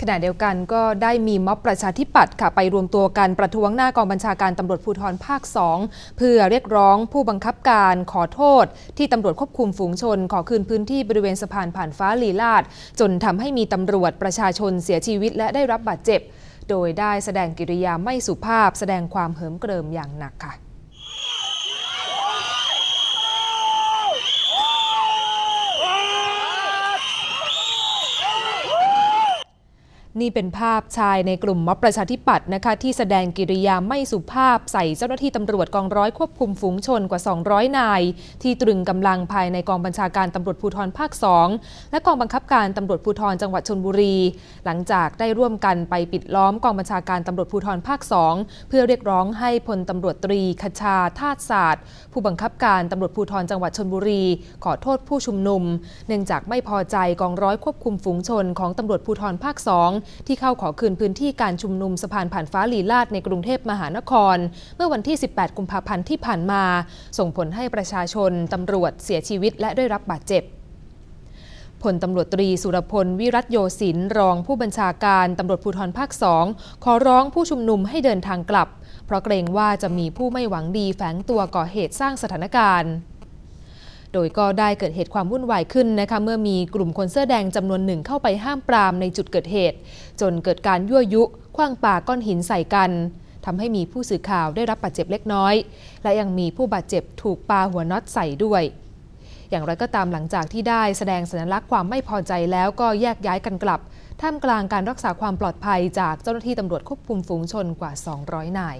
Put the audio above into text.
ขณะเดียวกันก็ได้มีม็อบประชาธิปัตย์ค่ะไปรวมตัวกันประท้วงหน้ากองบัญชาการตำรวจภูธรภาค 2 เพื่อเรียกร้องผู้บังคับการขอโทษ ที่ตำรวจควบคุมฝูงชน ขอคืนพื้นที่บริเวณสะพานผ่านฟ้าลีลาด จนทำให้มีตำรวจประชาชนเสียชีวิตและได้รับบาดเจ็บ โดยได้แสดงกิริยาไม่สุภาพ แสดงความเหิมเกริมอย่างหนักค่ะ นี่เป็นภาพชายในกลุ่มม็อบประชาธิปัตย์นะคะ ที่แสดงกิริยาไม่สุภาพใส่เจ้าหน้าที่ตำรวจกองร้อยควบคุมฝูงชนกว่า 200 นาย ที่ตรึงกำลังภายในกองบัญชาการตำรวจภูธรภาค 2 และกองบังคับการตำรวจภูธรจังหวัดชนบุรี หลังจากได้ร่วมกันไปปิดล้อมกองบัญชาการตำรวจภูธรภาค 2 เพื่อเรียกร้องให้พลตำรวจตรีคชาธาตุศาสตร์ ผู้บังคับการตำรวจภูธรจังหวัดชนบุรี ขอโทษผู้ชุมนุม เนื่องจากไม่พอใจกองร้อยควบคุมฝูงชนของตำรวจภูธรภาค 2ที่เข้าขอคืนพื้นที่การชุมนุมสะพานผ่านฟ้าลีลาดในกรุงเทพมหานคร เมื่อวันที่ 18 กุมภาพันธ์ที่ผ่านมา ส่งผลให้ประชาชนตำรวจเสียชีวิตและได้รับบาดเจ็บพลตำรวจตรีสุรพล วิรัตโยศิน รองผู้บัญชาการตำรวจภูธรภาคสองขอร้องผู้ชุมนุมให้เดินทางกลับ เพราะเกรงว่าจะมีผู้ไม่หวังดีแฝงตัวก่อเหตุสร้างสถานการณ์ โดยก็ได้เกิดเหตุความวุ่นวายขึ้นนะคะเมื่อมีกลุ่มคนเสื้อแดงจำนวนหนึ่งเข้าไปห้ามปรามในจุดเกิดเหตุ จนเกิดการยั่วยุคว้างปาก้อนหินใส่กันทำให้มีผู้สื่อข่าวได้รับบาดเจ็บเล็กน้อย และยังมีผู้บาดเจ็บถูกปาหัวน็อตใส่ด้วย อย่างไรก็ตามหลังจากที่ได้แสดงสัญลักษณ์ความไม่พอใจแล้วก็แยกย้ายกันกลับ ท่ามกลางการรักษาความปลอดภัยจากเจ้าหน้าที่ตำรวจควบคุมฝูงชนกว่า 200 นาย